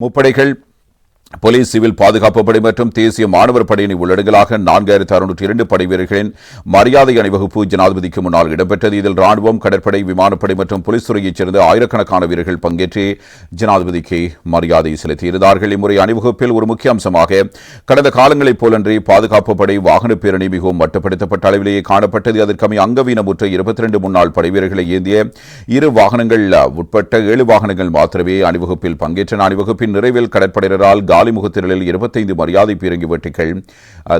முப்படைகள் police civil பாதுகாப்பு படை மற்றும் தேசிய மாணவர் படையினை உள்ளடங்கலாக நான்காயிரத்து அறுநூற்றி இரண்டு படை வீரர்களின் மரியாதை அணிவகுப்பு ஜனாதிபதிக்கு முன்னால் இடம்பெற்றது. இதில் ராணுவம் கடற்படை விமானப்படை மற்றும் போலீஸ் துறையைச் சேர்ந்த ஆயிரக்கணக்கான வீரர்கள் பங்கேற்று ஜனாதிபதிக்கு மரியாதை செலுத்தியிருந்தார்கள். இம்முறை அணிவகுப்பில் ஒரு முக்கிய அம்சமாக கடந்த காலங்களைப் போலன்றி பாதுகாப்பு படை வாகன பேரணி மிகவும் மட்டுப்படுத்தப்பட்ட அளவிலேயே காணப்பட்டது. அதற்கமை அங்கவீனமுற்ற இருபத்தி இரண்டு முன்னாள் படை வீரர்களை ஏந்திய இரு வாகனங்கள் உட்பட்ட ஏழு வாகனங்கள் மாத்திரமே அணிவகுப்பில் பங்கேற்றன. அணிவகுப்பின் நிறைவில் கடற்படையினரால் காலிமுகத்திரலில் இருபத்தைந்து மரியாதை பீரங்கி வெட்டிகள்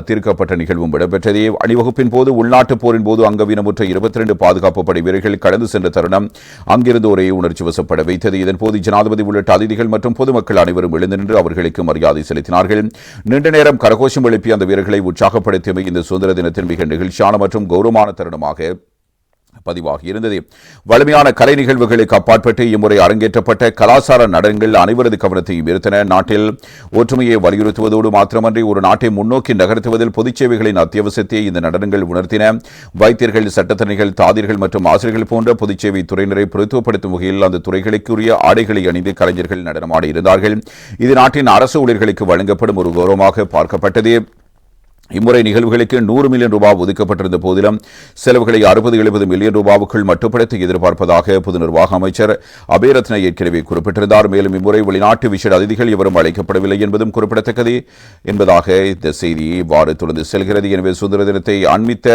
தீர்க்கப்பட்ட நிகழ்வும் இடம்பெற்றது. அணிவகுப்பின் போது உள்நாட்டுப் போரின் போது அங்கவீனமுற்ற இருபத்தி ரெண்டு பாதுகாப்பு படை வீரர்கள் கடந்து சென்ற தருணம் அங்கிருந்து ஒரே உணர்ச்சி வசப்பட வைத்தது. இதன்போது ஜனாதிபதி உள்ளிட்ட அதிதிகள் மற்றும் பொதுமக்கள் அனைவரும் எழுந்து நின்று அவர்களுக்கு மரியாதை செலுத்தினார்கள். நீண்ட நேரம் கரகோஷம் எழுப்பி அந்த வீரர்களை உற்சாகப்படுத்தியமை இந்த சுதந்திர தினத்தின் மிக நெகிழ்ச்சியான மற்றும் கௌரவமான தருணமாக பதிவாகி இருந்தது. வலிமையான கலை நிகழ்வுகளுக்கு அப்பாற்பட்டு இம்முறை அரங்கேற்றப்பட்ட கலாச்சார நடனங்கள் அனைவரது கவனத்தையும் ஈர்த்தன. நாட்டில் ஒற்றுமையை வலியுறுத்துவதோடு மாத்திரமன்றி ஒரு நாட்டை முன்னோக்கி நகர்த்துவதில் பொதுச் சேவைகளின் அத்தியாவசியத்தை இந்த நடனங்கள் உணர்த்தின. வைத்தியர்கள் சட்டத்தரணிகள் தாதிர்கள் மற்றும் ஆசிரியர்கள் போன்ற பொதுச் சேவை துறையினரை பிரதித்துவப்படுத்தும் வகையில் அந்த துறைகளுக்குரிய ஆடைகளை அணிந்து கலைஞர்கள் நடனமாடி இருந்தார்கள். இது நாட்டின் அரசு ஊழியர்களுக்கு வழங்கப்படும் ஒரு கௌரவமாக பார்க்கப்பட்டது. இம்முறை நிகழ்வுகளுக்கு நூறு மில்லியன் ரூபாய் ஒதுக்கப்பட்டிருந்த போதிலும் செலவுகளை அறுபது எழுபது மில்லியன் ரூபாவுக்குள் மட்டுப்படுத்த எதிர்பார்ப்பதாக பொது நிர்வாக அமைச்சர் அபேரத்ன ஏற்கனவே குறிப்பிட்டிருந்தார். மேலும் இம்முறை வெளிநாட்டு விசேட அதிதிகள் எவரும் அழைக்கப்படவில்லை என்பதும் குறிப்பிடத்தக்கது. என்பதாக இந்த செய்தி இவ்வாறு தொடர்ந்து செல்கிறது. எனவே சுதந்திர தினத்தை அண்மித்த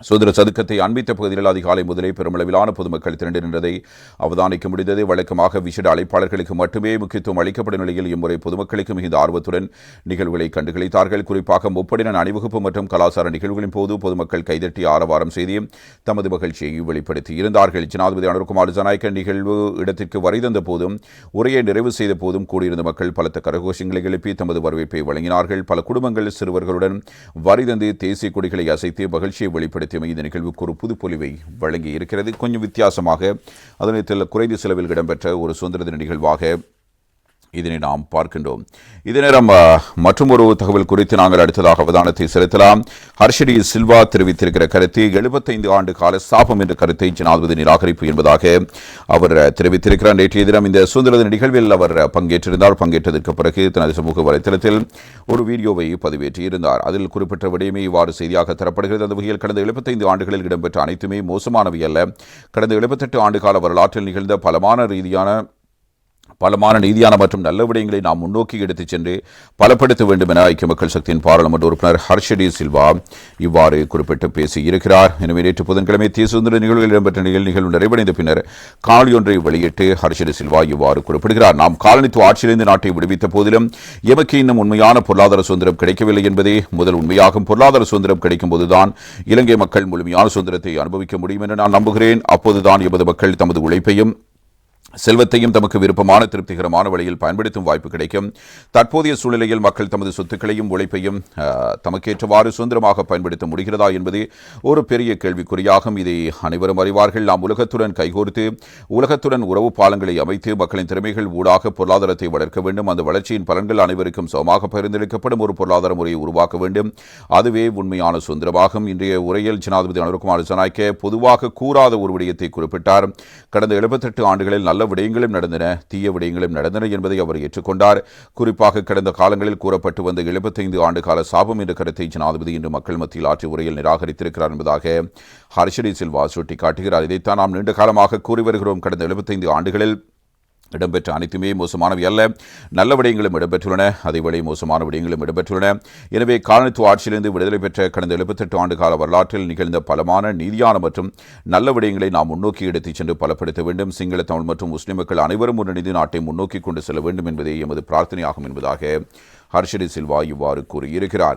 சுதந்திர சதுக்கத்தை அண்மித்த பகுதிகளில் அதிகாலை முதலே பெருமளவிலான பொதுமக்கள் திரண்டு நின்றதை அவதானிக்க முடிந்தது. வழக்கமாக விசேட அழைப்பாளர்களுக்கு மட்டுமே முக்கியத்துவம் அளிக்கப்படும் நிலையில் இம்முறை பொதுமக்களுக்கு மிகுந்த ஆர்வத்துடன் நிகழ்வுகளை கண்டுகளித்தார்கள் குறிப்பாக முப்படினன் அணிவகுப்பு மற்றும் கலாச்சார நிகழ்வுகளின் போது பொதுமக்கள் கைதட்டி ஆரவாரம் செய்தியும் தமது மகிழ்ச்சியை வெளிப்படுத்தி இருந்தார்கள். ஜனாதிபதி அனுர்குமார் ஜனாய்க்க நிகழ்வு இடத்திற்கு வரை தந்த போதும் உரையை நிறைவு செய்த போதும் கூடியிருந்த மக்கள் பலத்த கரகோஷங்களை எழுப்பி தமது வரவேற்பை வழங்கினார்கள். பல குடும்பங்கள் சிறுவர்களுடன் வரிதந்து தேசிய கொடிகளை அசைத்து மகிழ்ச்சியை வெளிப்படுத்தி வெளிப்படுத்தியமை இந்த நிகழ்வுக்கு ஒரு புதுப்பொலிவை வழங்கியிருக்கிறது. வழங்கி இருக்கிறது கொஞ்சம் வித்தியாசமாக அதனை குறைந்த செலவில் இடம்பெற்ற ஒரு சுதந்திர தின நிகழ்வாக இதனை நாம் பார்க்கின்றோம். இதே நேரம் மற்றொரு தகவல் குறித்து நாங்கள் அடுத்ததாக அவதானத்தை செலுத்தலாம். ஹர்ஷடி சில்வா தெரிவித்திருக்கிற கருத்து எழுபத்தைந்து ஆண்டு கால சாபம் என்ற கருத்தை ஜனாதிபதி நிராகரிப்பு என்பதாக அவர் தெரிவித்திருக்கிறார். நேற்றைய தினம் இந்த சுதந்திர தின நிகழ்வில் அவர் பங்கேற்றிருந்தார். பங்கேற்றதற்கு பிறகு தனது சமூக வலைத்தளத்தில் ஒரு வீடியோவை பதிவேற்றியிருந்தார். அதில் குறிப்பிட்ட விடயமே இவ்வாறு செய்தியாக தரப்படுகிறது. அந்த வகையில் கடந்த எழுபத்தைந்து ஆண்டுகளில் இடம்பெற்ற அனைத்துமே மோசமானவை அல்ல. கடந்த எழுபத்தெட்டு ஆண்டு கால வரலாற்றில் நிகழ்ந்த பலமான ரீதியான பலமான நீதியான மற்றும் நல்ல விடயங்களை நாம் முன்னோக்கி எடுத்துச் சென்று பலப்படுத்த வேண்டும் என ஐக்கிய மக்கள் சக்தியின் பாராளுமன்ற உறுப்பினர் ஹர்ஷடி சில்வா இவ்வாறு குறிப்பிட்டு பேசியிருக்கிறார். எனவே நேற்று புதன்கிழமை தேசிய சுதந்திர நிகழ்வுகள் இடம்பெற்ற நிகழ் நிகழ்வு நிறைவடைந்த பின்னர் காணொலி ஒன்றை வெளியிட்டு ஹர்ஷடி சில்வா இவ்வாறு குறிப்பிடுகிறார். நாம் காலனித்துவ ஆட்சியிலிருந்து நாட்டை விடுவித்த போதிலும் எமக்கு இன்னும் உண்மையான பொருளாதார சுதந்திரம் கிடைக்கவில்லை என்பதே முதல் உண்மையாகும். பொருளாதார சுதந்திரம் கிடைக்கும் போதுதான் இலங்கை மக்கள் முழுமையான சுதந்திரத்தை அனுபவிக்க முடியும் என்று நான் நம்புகிறேன். அப்போதுதான் எமது மக்கள் தமது உழைப்பையும் செல்வத்தையும் தமக்கு விருப்பமான திருப்திகரமான வழியில் பயன்படுத்தும் வாய்ப்பு கிடைக்கும். தற்போதைய சூழ்நிலையில் மக்கள் தமது சொத்துக்களையும் உழைப்பையும் தமக்கேற்றவாறு சுதந்திரமாக பயன்படுத்த முடிகிறதா என்பது ஒரு பெரிய கேள்விக்குறியாகும். இதை அனைவரும் அறிவார்கள். நாம் உலகத்துடன் கைகோர்த்து உலகத்துடன் உறவு பாலங்களை அமைத்து மக்களின் திறமைகள் ஊடாக பொருளாதாரத்தை வளர்க்க வேண்டும். அந்த வளர்ச்சியின் பலன்கள் அனைவருக்கும் சமமாக பகிர்ந்தளிக்கப்படும் ஒரு பொருளாதார முறையை உருவாக்க வேண்டும். அதுவே உண்மையான சுதந்திரமாகும். இன்றைய உரையில் ஜனாதிபதி அனுர்குமார் ஜனாய்க்க பொதுவாக கூறாத ஒரு விடயத்தை குறிப்பிட்டார். கடந்த எழுபத்தெட்டு ஆண்டுகளில் நல்ல விடயங்களும் நடந்தன தீய விடயங்களும் நடந்தன என்பதை அவர் ஏற்றுக்கொண்டார். குறிப்பாக கடந்த காலங்களில் கூறப்பட்டு வந்த எழுபத்தைந்து ஆண்டு கால சாபம் என்ற கருத்தை ஜனாதிபதி இன்று மக்கள் மத்தியில் ஆற்றிய உரையில் நிராகரித்திருக்கிறார் என்பதாக ஹர்ஷடி சில்வா சுட்டிக்காட்டுகிறார். இதைத்தான் நாம் நீண்ட காலமாக கூறி வருகிறோம். கடந்த எழுபத்தைந்து ஆண்டுகளில் இடம்பெற்ற அனைத்துமே மோசமானவை அல்ல. நல்ல விடயங்களும் இடம்பெற்றுள்ளன. அதேவேளை மோசமான விடயங்களும் இடம்பெற்றுள்ளன. எனவே காலனித்துவ ஆட்சியிலிருந்து விடுதலை பெற்ற கடந்த எழுபத்தெட்டு ஆண்டு கால வரலாற்றில் நிகழ்ந்த பலமான நீதியான மற்றும் நல்ல விடயங்களை நாம் முன்னோக்கி எடுத்துச் சென்று பலப்படுத்த வேண்டும். சிங்கள தமிழ் மற்றும் முஸ்லிம் மக்கள் அனைவரும் ஒன்றிணைந்து நாட்டை முன்னோக்கி கொண்டு செல்ல வேண்டும் என்பதே எமது பிரார்த்தனையாகும் என்பதாக ஹர்ஷடி சில்வா இவ்வாறு கூறியிருக்கிறார்.